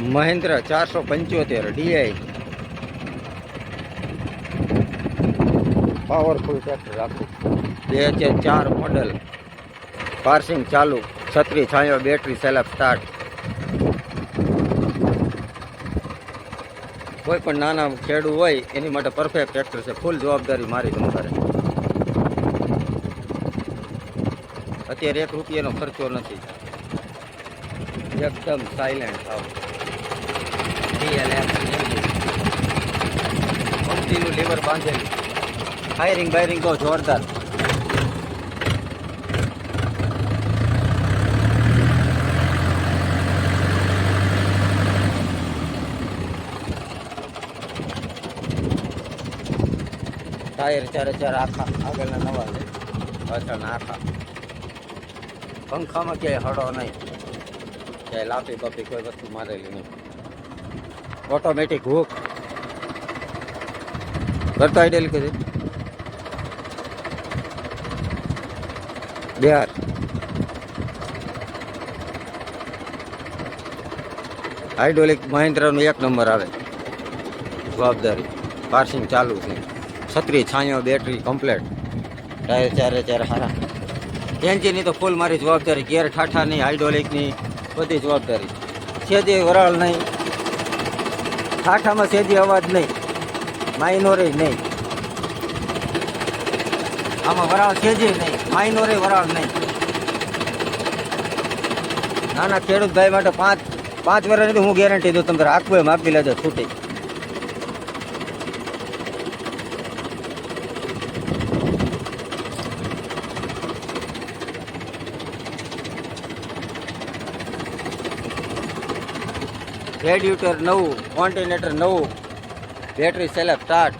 મહેન્દ્ર ચારસો પંચોતેર, D I. Powerful tractor રાખું. બે હજાર ચાર મોડલ પાર્સિંગ ચાલુ. છત્રી છાંયો બેટરી સેલ્ફ સ્ટાર્ટ કોઈ પણ નાના ખેડૂ હોય, એની માટે પરફેક્ટ ટ્રેક્ટર છે. ફૂલ જવાબદારી મારી તમારે. અત્યારે એક રૂપિયાનો ખર્ચો નથી. એકદમ સાયલેન્ટ થાવ કંપનીનું લીવર બાંધેલું. ફાયરિંગ બાયરિંગ બહુ જોરદાર. ટાયર ચારે ચાર આખા, આગળના નવા લે પાછળના આખા. પંખામાં ક્યાંય હળો નહીં. ક્યાંય લાપી બાપી કોઈ વસ્તુ મારેલી નહીં. ઓટોમેટિક હુક કરતા આઈડિયા કરી. બિહાર હાઇડ્રોલિક મહિન્દ્રાનું એક નંબર આવે. જવાબદારી. પાર્સિંગ ચાલુ છે. છત્રી છાંયો બેટરી કમ્પ્લેટ ટાયર ચારે ચાર હારા. એન્જિનની તો ફૂલ મારી જવાબદારી. ગેર ઠાઠાની હાઇડ્રોલિકની બધી જવાબદારી. છે જે વરાળ નહીં. ઠાઠામાં સેજી અવાજ નહીં. માઇનોરે નહીં. આમાં વરાળ સેજે નહીં. માઇનોરે વરાળ નહીં. નાના ખેડૂત ભાઈ માટે પાંચ પાંચ વર્ષની હું ગેરંટી દઉં, તમે રાખવું એમ, આપી લેજો, છૂટી. રેડિએટર નવું કોન્ટિનેટર નવું બેટરી સેલેપ સ્ટાર્ટ